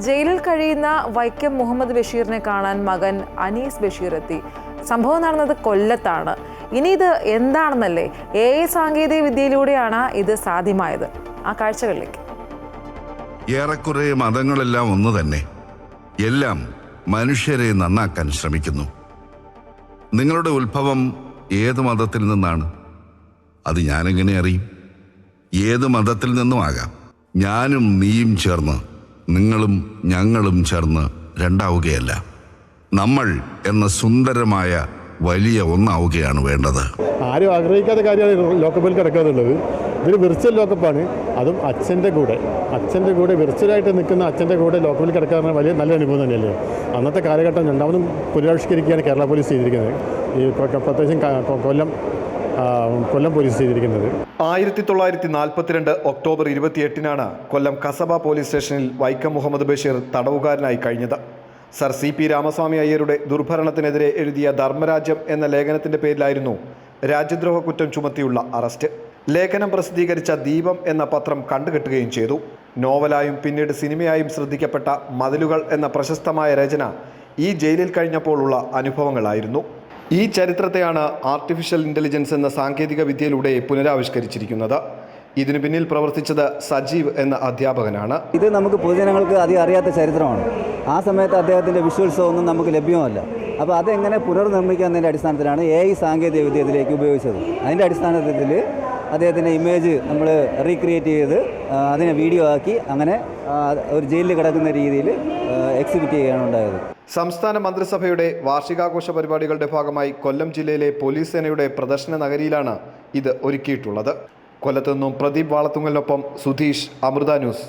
ജയിലിൽ കഴിയുന്ന വൈക്കം മുഹമ്മദ് ബഷീറിനെ കാണാൻ മകൻ അനീസ് ബഷീർ എത്തി. സംഭവം നടന്നത് കൊല്ലത്താണ്. ഇനി ഇത് എന്താണെന്നല്ലേ എ സാങ്കേതിക വിദ്യയിലൂടെയാണ് ഇത് സാധ്യമായത്. ആ കാഴ്ചകളിലേക്ക്. ഏറെക്കുറെ മതങ്ങളെല്ലാം ഒന്ന് തന്നെ. എല്ലാം മനുഷ്യരെ നന്നാക്കാൻ ശ്രമിക്കുന്നു. നിങ്ങളുടെ ഉത്ഭവം ഏത് മതത്തിൽ നിന്നാണ്? അത് ഞാനെങ്ങനെ അറിയും? ഏത് മതത്തിൽ നിന്നും ആകാം ഞാനും നീയും ചേർന്ന് നിങ്ങളും ഞങ്ങളും ചേർന്ന് രണ്ടാവുകയല്ല. നമ്മൾ എന്ന സുന്ദരമായ വലിയ ഒന്നാവുകയാണ് വേണ്ടത്. ആരും ആഗ്രഹിക്കാത്ത കാര്യമാണ് ലോക്കപ്പിൽ കിടക്കാന്നുള്ളത്. ഇതൊരു വിർച്വൽ ലോക്കപ്പാണ്. അതും അച്ഛന്റെ കൂടെ. അച്ഛന്റെ കൂടെ വിർച്വലായിട്ട് നിൽക്കുന്ന അച്ഛന്റെ കൂടെ ലോക്കപ്പിൽ കിടക്കുക വലിയ നല്ല അനുഭവം തന്നെയല്ലേ? അന്നത്തെ കാലഘട്ടം രണ്ടാമതും പുനരാവിഷ്കരിക്കുകയാണ് കേരള പോലീസ് ചെയ്തിരിക്കുന്നത്. ഈ പ്രത്യേകിച്ചും കൊല്ലം കൊല്ലം പോലീസ് ചെയ്തിരിക്കുന്നത്. ആയിരത്തി തൊള്ളായിരത്തി നാൽപ്പത്തിരണ്ട് ഒക്ടോബർ ഇരുപത്തിയെട്ടിനാണ് കൊല്ലം കസബ പോലീസ് സ്റ്റേഷനിൽ വൈക്കം മുഹമ്മദ് ബഷീർ തടവുകാരനായി കഴിഞ്ഞത്. സർ സി പി രാമസ്വാമി അയ്യരുടെ ദുർഭരണത്തിനെതിരെ എഴുതിയ ധർമ്മരാജ്യം എന്ന ലേഖനത്തിന്റെ പേരിലായിരുന്നു രാജ്യദ്രോഹ കുറ്റം ചുമത്തിയുള്ള അറസ്റ്റ്. ലേഖനം പ്രസിദ്ധീകരിച്ച ദീപം എന്ന പത്രം കണ്ടുകെട്ടുകയും ചെയ്തു. നോവലായും പിന്നീട് സിനിമയായും ശ്രദ്ധിക്കപ്പെട്ട മതിലുകൾ എന്ന പ്രശസ്തമായ രചന ഈ ജയിലിൽ കഴിഞ്ഞപ്പോഴുള്ള അനുഭവങ്ങളായിരുന്നു. ഈ ചരിത്രത്തെയാണ് ആർട്ടിഫിഷ്യൽ ഇന്റലിജൻസ് എന്ന സാങ്കേതിക വിദ്യയിലൂടെ പുനരാവിഷ്കരിച്ചിരിക്കുന്നത്. ഇതിനു പിന്നിൽ പ്രവർത്തിച്ചത് സജീവ് എന്ന അധ്യാപകനാണ്. ഇത് നമുക്ക് പൊതുജനങ്ങൾക്ക് അധികം അറിയാത്ത ചരിത്രമാണ്. ആ സമയത്ത് അദ്ദേഹത്തിന്റെ വിഷ്വൽസോ ഒന്നും നമുക്ക് ലഭ്യമല്ല. അപ്പോൾ അതെങ്ങനെ പുനർനിർമ്മിക്കുന്നതിന്റെ അടിസ്ഥാനത്തിലാണ് എ ഐ സാങ്കേതിക വിദ്യ ഇതിലേക്ക് ഉപയോഗിച്ചത്. അതിന്റെ അടിസ്ഥാനത്തിൽ അദ്ദേഹത്തിന്റെ ഇമേജ് നമ്മൾ റീക്രിയേറ്റ് ചെയ്ത് അതിനെ വീഡിയോ ആക്കി അങ്ങനെ ഒരു ജയിലിൽ കിടക്കുന്ന രീതിയിൽ എക്സിബിറ്റ് ചെയ്യുകയാണ് ഉണ്ടായത്. സംസ്ഥാന മന്ത്രിസഭയുടെ വാർഷികാഘോഷ പരിപാടികളുടെ ഭാഗമായി കൊല്ലം ജില്ലയിലെ പോലീസ് സേനയുടെ പ്രദർശന നഗരിയിലാണ് ഇത് ഒരുക്കിയിട്ടുള്ളത്. കൊല്ലത്തു നിന്നും പ്രദീപ് വാളത്തുങ്ങലിനൊപ്പം സുധീഷ് അമൃത ന്യൂസ്.